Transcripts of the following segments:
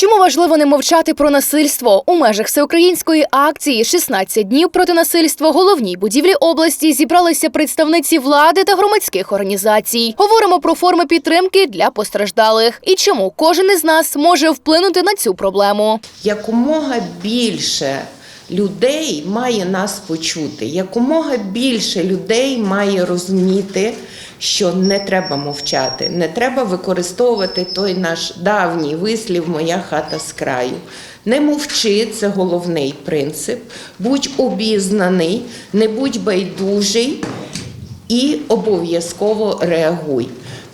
Чому важливо не мовчати про насильство у межах всеукраїнської акції «16 днів проти насильства головній будівлі області зібралися представниці влади та громадських організацій. Говоримо про форми підтримки для постраждалих і чому кожен із нас може вплинути на цю проблему. якомога більше людей має нас почути, якомога більше людей має розуміти, що не треба мовчати, не треба використовувати той наш давній вислів Моя хата з краю. Не мовчи, це головний принцип. Будь обізнаний, не будь байдужий і обов'язково реагуй.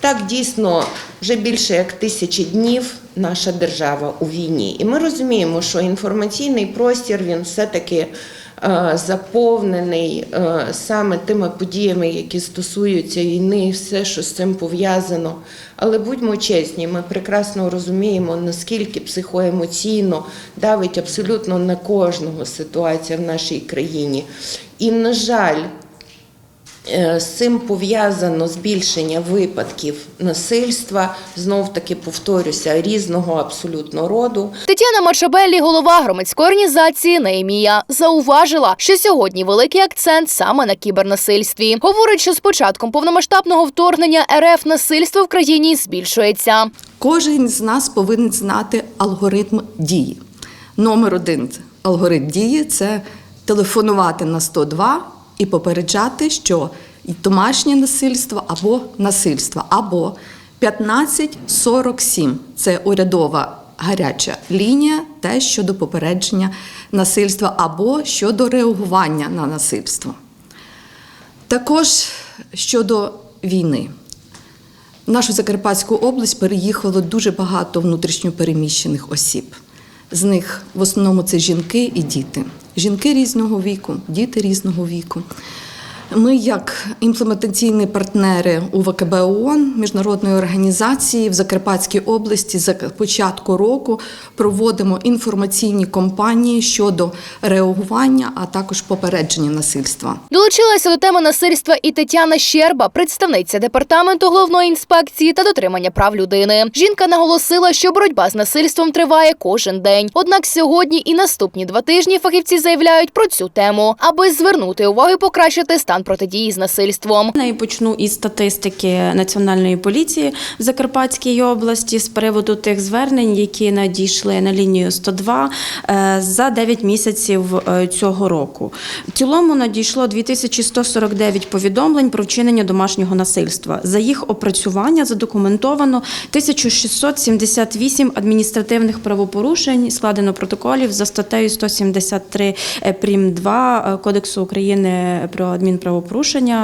Так дійсно вже більше як тисячі днів наша держава у війні. І ми розуміємо, що інформаційний простір він все-таки е, заповнений е, саме тими подіями, які стосуються війни, і все, що з цим пов'язано. Але будьмо чесні, ми прекрасно розуміємо, наскільки психоемоційно давить абсолютно на кожного ситуація в нашій країні. І, на жаль, З цим пов'язано збільшення випадків насильства, знов таки повторюся, різного абсолютно роду. Тетяна Мачабеллі, голова громадської організації Неємія, зауважила, що сьогодні великий акцент саме на кібернасильстві. Говорить, що з початком повномасштабного вторгнення РФ насильство в країні збільшується. Кожен з нас повинен знати алгоритм дії. Номер один алгоритм дії це телефонувати на 102 і попереджати, що домашнє насильство або насильство, або 1547 це урядова гаряча лінія, те щодо попередження насильства або щодо реагування на насильство. Також щодо війни. В нашу Закарпатську область переїхало дуже багато внутрішньопереміщених осіб. З них в основному це жінки і діти. Жінки різного віку, діти різного віку. Ми, як імплементаційні партнери УВКБ ООН, міжнародної організації в Закарпатській області з початку року проводимо інформаційні кампанії щодо реагування, а також попередження насильства. Долучилася до теми насильства і Тетяна Щерба, представниця департаменту головної інспекції та дотримання прав людини. Жінка наголосила, що боротьба з насильством триває кожен день. Однак сьогодні і наступні два тижні фахівці заявляють про цю тему, аби звернути увагу і покращити стан протидії з насильством. Я почну із статистики Національної поліції в Закарпатській області з приводу тих звернень, які надійшли на лінію 102 е, за 9 місяців е, цього року. В цілому надійшло 2149 повідомлень про вчинення домашнього насильства. За їх опрацювання задокументовано 1678 адміністративних правопорушень, складено протоколів за статтею 173 прим 2 Кодексу України про адмінправопорушення.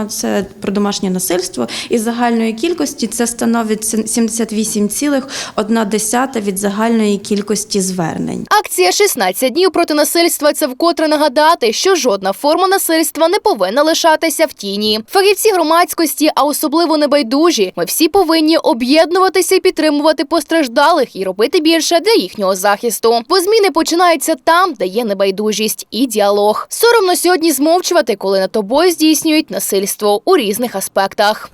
Це про домашнє насильство. Із загальної кількості це становить 78,1 від загальної кількості звернень. Акція «16 днів проти насильства це вкотре нагадати, що жодна форма насильства не повинна лишатися в тіні. Фахівці громадськості, а особливо небайдужі, ми всі повинні об'єднуватися і підтримувати постраждалих і робити більше для їхнього захисту. Бо зміни починаються там, де є небайдужість і діалог. Соромно сьогодні змовчувати, коли над тобою здійснюють насильство у різних аспектах.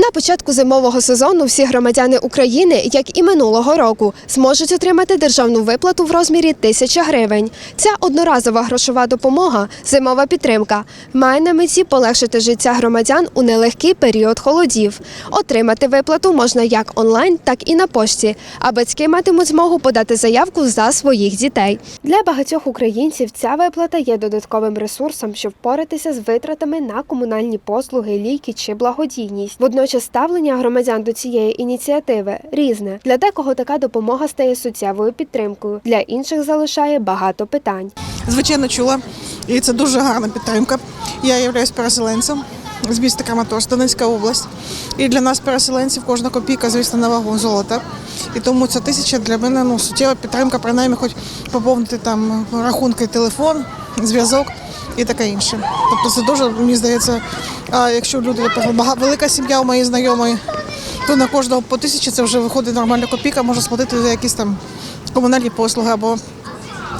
На початку зимового сезону всі громадяни України, як і минулого року, зможуть отримати державну виплату в розмірі 1000 гривень. Ця одноразова грошова допомога, зимова підтримка, має на меті полегшити життя громадян у нелегкий період холодів. Отримати виплату можна як онлайн, так і на пошті, а батьки матимуть змогу подати заявку за своїх дітей. Для багатьох українців ця виплата є додатковим ресурсом, щоб впоратися з витратами на комунальні послуги, ліки чи благодійність. Водночас ставлення громадян до цієї ініціативи різне. Для декого така допомога стає суттєвою підтримкою, для інших залишає багато питань. звичайно чула, і це дуже гарна підтримка. Я являюсь переселенцем з міста Краматорськ, Донецька область. І для нас, переселенців, кожна копійка, звісно, на вагу золота. І тому ця тисяча для мене ну, суттєва підтримка, принаймні, хоч поповнити там рахунки, телефон, зв'язок і таке інше. Тобто це дуже, мені здається, а якщо люди бага- велика сім'я у моєї знайомої, то на кожного по тисячі це вже виходить нормальна копійка, можна сплатити за якісь там комунальні послуги або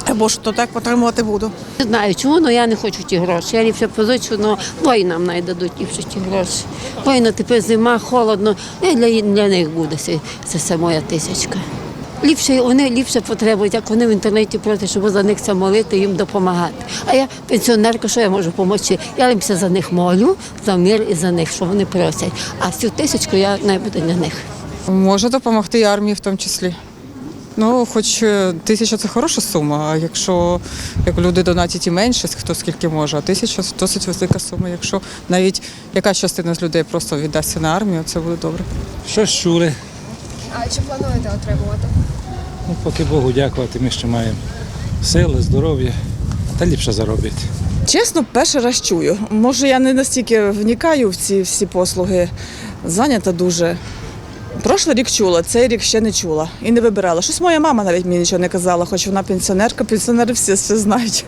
Або що так потримувати буду. Не знаю чому, але я не хочу ті гроші. Я ліпше позичу, але воїнам найдадуть ліпше ті гроші. Воїна тепер зима, холодно. І для, для них буде це, це моя тисячка. Ліпше вони ліпше потребують, як вони в інтернеті проти, щоб за них це молити, їм допомагати. А я пенсіонерка, що я можу допомогти? Я ліпше за них молю, за мир і за них, що вони просять. А цю тисячку я не буду для них. Може допомогти і армії в тому числі. Ну, хоч е, тисяча це хороша сума, а якщо як люди донатять і менше, хто скільки може, а тисяча це досить велика сума. Якщо навіть якась частина з людей просто віддасться на армію, це буде добре. Щось чули. А чи плануєте отримувати? Ну, поки Богу дякувати, ми ще маємо сили, здоров'я та ліпше заробити. Чесно, перший раз чую. Може, я не настільки вникаю в ці всі послуги. Зайнята дуже. Прошлий рік чула, цей рік ще не чула і не вибирала. Щось моя мама навіть мені нічого не казала, хоч вона пенсіонерка, пенсіонери всі все знають.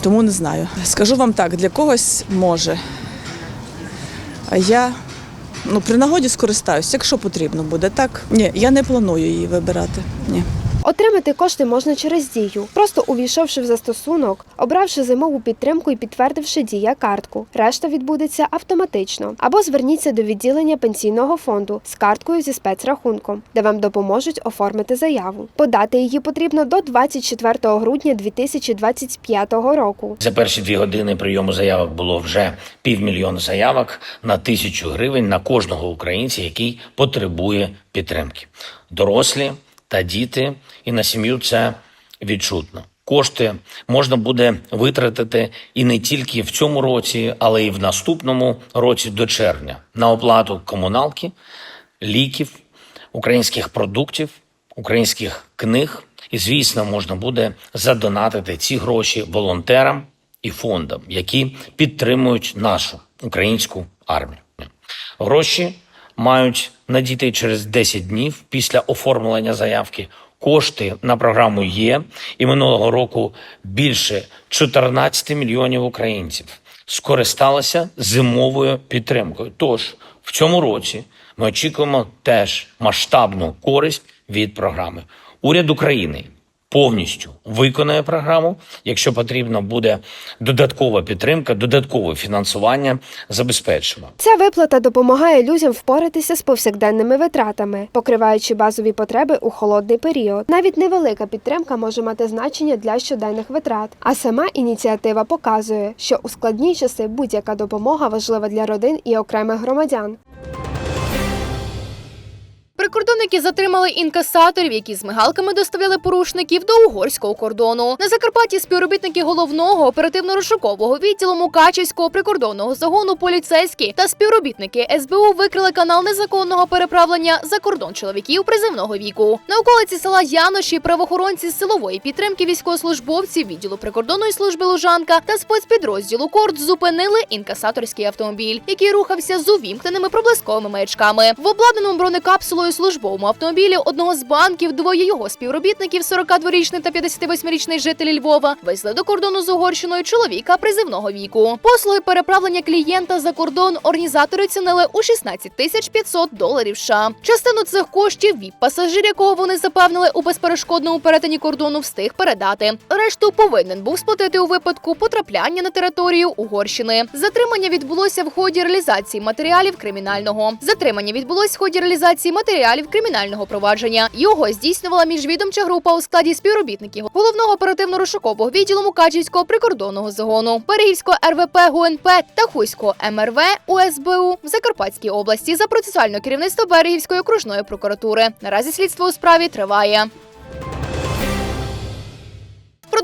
Тому не знаю. Скажу вам так, для когось може. А я ну, при нагоді скористаюсь, якщо потрібно буде. Так? Ні, я не планую її вибирати. Ні. Отримати кошти можна через дію, просто увійшовши в застосунок, обравши зимову підтримку і підтвердивши дія картку. Решта відбудеться автоматично. Або зверніться до відділення пенсійного фонду з карткою зі спецрахунком, де вам допоможуть оформити заяву. Подати її потрібно до 24 грудня 2025 року. За перші дві години прийому заявок було вже півмільйона заявок на тисячу гривень на кожного українця, який потребує підтримки. Дорослі та діти, і на сім'ю це відчутно. Кошти можна буде витратити і не тільки в цьому році, але й в наступному році до червня на оплату комуналки, ліків, українських продуктів, українських книг. І, звісно, можна буде задонатити ці гроші волонтерам і фондам, які підтримують нашу українську армію. Гроші мають надійти через 10 днів після оформлення заявки. Кошти на програму є, і минулого року більше 14 мільйонів українців скористалися зимовою підтримкою. Тож в цьому році ми очікуємо теж масштабну користь від програми. Уряд України повністю виконає програму. Якщо потрібно буде додаткова підтримка, додаткове фінансування забезпечимо. Ця виплата допомагає людям впоратися з повсякденними витратами, покриваючи базові потреби у холодний період. Навіть невелика підтримка може мати значення для щоденних витрат. А сама ініціатива показує, що у складні часи будь-яка допомога важлива для родин і окремих громадян. Прикордонники затримали інкасаторів, які з мигалками доставляли порушників до угорського кордону. На Закарпатті співробітники головного оперативно-розшукового відділу Мукачівського прикордонного загону поліцейські та співробітники СБУ викрили канал незаконного переправлення за кордон чоловіків призивного віку. На околиці села Яноші правоохоронці з силової підтримки військовослужбовців відділу прикордонної служби Лужанка та спецпідрозділу Корд зупинили інкасаторський автомобіль, який рухався з увімкненими проблисковими маячками. В обладнаному бронекапсулою службовому автомобілі одного з банків двоє його співробітників, 42-річний та 58-річний жителі Львова, везли до кордону з Угорщиною чоловіка призивного віку. Послуги переправлення клієнта за кордон організатори цінили у 16 тисяч 500 доларів. США. частину цих коштів віп пасажир, якого вони запевнили у безперешкодному перетині кордону, встиг передати. Решту повинен був сплатити у випадку потрапляння на територію Угорщини. Затримання відбулося в ході реалізації матеріалів кримінального. Затримання відбулось в ході реалізації матеріалів кримінального провадження. Його здійснювала міжвідомча група у складі співробітників головного оперативно-розшукового відділу Мукачівського прикордонного загону, Берегівського РВП ГУНП та Хуйського МРВ УСБУ в Закарпатській області за процесуальне керівництво Берегівської окружної прокуратури. Наразі слідство у справі триває.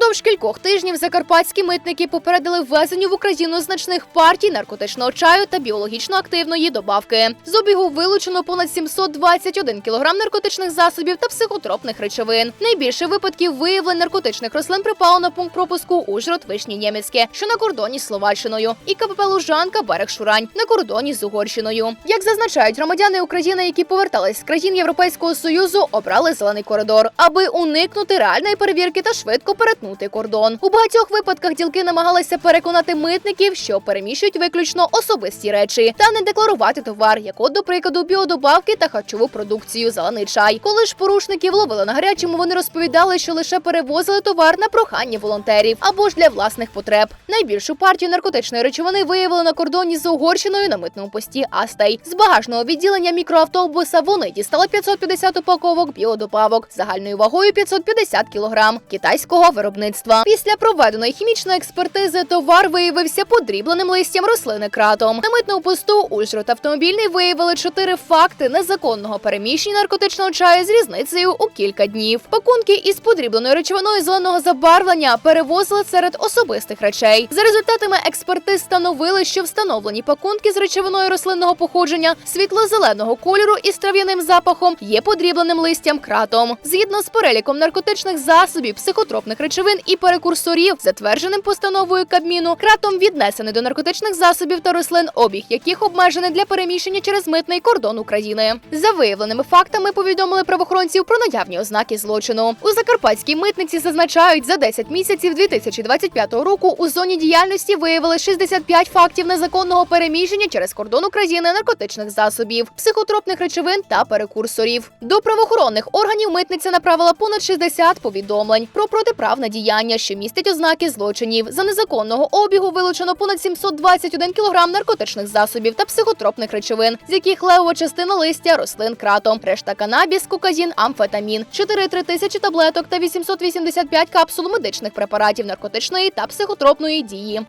Впродовж кількох тижнів закарпатські митники попередили ввезенню в Україну значних партій наркотичного чаю та біологічно активної добавки. З обігу вилучено понад 721 кілограм наркотичних засобів та психотропних речовин. Найбільше випадків виявлень наркотичних рослин припало на пункт пропуску Ужгород Вишні Нємецьке, що на кордоні з Словаччиною, і КПП Лужанка Берег Шурань на кордоні з Угорщиною. Як зазначають громадяни України, які повертались з країн Європейського союзу, обрали зелений коридор, аби уникнути реальної перевірки та швидко перетнути перетнути кордон. У багатьох випадках ділки намагалися переконати митників, що переміщують виключно особисті речі та не декларувати товар, як от, до прикладу, біодобавки та харчову продукцію зелений чай. Коли ж порушників ловили на гарячому, вони розповідали, що лише перевозили товар на прохання волонтерів або ж для власних потреб. Найбільшу партію наркотичної речовини виявили на кордоні з Угорщиною на митному пості Астей. З багажного відділення мікроавтобуса вони дістали 550 упаковок біодобавок загальною вагою 550 кілограм китайського виробництва. Після проведеної хімічної експертизи товар виявився подрібленим листям рослини кратом. На митному посту Ужгород автомобільний виявили чотири факти незаконного переміщення наркотичного чаю з різницею у кілька днів. Пакунки із подрібленою речовиною зеленого забарвлення перевозили серед особистих речей. За результатами експертиз встановили, що встановлені пакунки з речовиною рослинного походження світло-зеленого кольору із трав'яним запахом є подрібленим листям кратом. Згідно з переліком наркотичних засобів, психотропних речовин і перекурсорів, затвердженим постановою Кабміну, кратом віднесений до наркотичних засобів та рослин, обіг яких обмежений для переміщення через митний кордон України. За виявленими фактами повідомили правоохоронців про наявні ознаки злочину. У закарпатській митниці зазначають, за 10 місяців 2025 року у зоні діяльності виявили 65 фактів незаконного переміщення через кордон України наркотичних засобів, психотропних речовин та перекурсорів. До правоохоронних органів митниця направила понад 60 повідомлень про протиправне діяння, що містять ознаки злочинів. За незаконного обігу вилучено понад 721 кілограм наркотичних засобів та психотропних речовин, з яких левова частина листя рослин кратом, решта канабіс, кокаїн, амфетамін, 4-3 тисячі таблеток та 885 капсул медичних препаратів наркотичної та психотропної дії.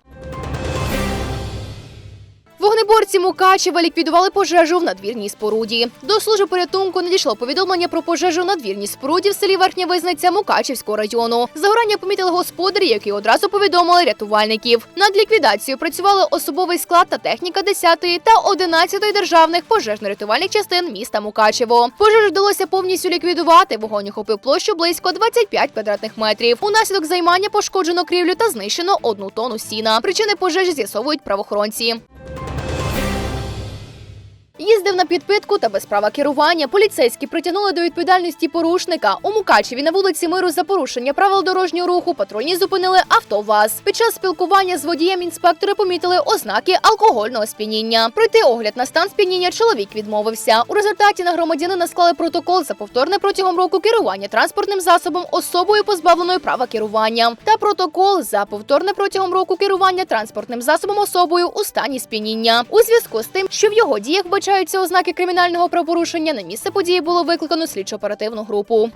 Вогнеборці Мукачева ліквідували пожежу в надвірній споруді. До служби порятунку надійшло повідомлення про пожежу в надвірній споруді в селі Верхня Визниця Мукачівського району. Загорання помітили господарі, які одразу повідомили рятувальників. Над ліквідацією працювали особовий склад та техніка 10-ї та 11-ї державних пожежно-рятувальних частин міста Мукачево. Пожежу вдалося повністю ліквідувати. Вогонь охопив площу близько 25 квадратних метрів. Унаслідок займання пошкоджено крівлю та знищено одну тонну сіна. Причини пожежі з'ясовують правоохоронці. Їздив на підпитку та без права керування. Поліцейські притягнули до відповідальності порушника. У Мукачеві на вулиці Миру за порушення правил дорожнього руху патрульні зупинили авто ВАЗ. Під час спілкування з водієм інспектори помітили ознаки алкогольного сп'яніння. Пройти огляд на стан сп'яніння чоловік відмовився. У результаті на громадянина склали протокол за повторне протягом року керування транспортним засобом особою позбавленою права керування та протокол за повторне протягом року керування транспортним засобом особою у стані сп'яніння. У зв'язку з тим, що в його діях бачаються ознаки кримінального правопорушення, на місце події було викликано слідчо оперативну групу.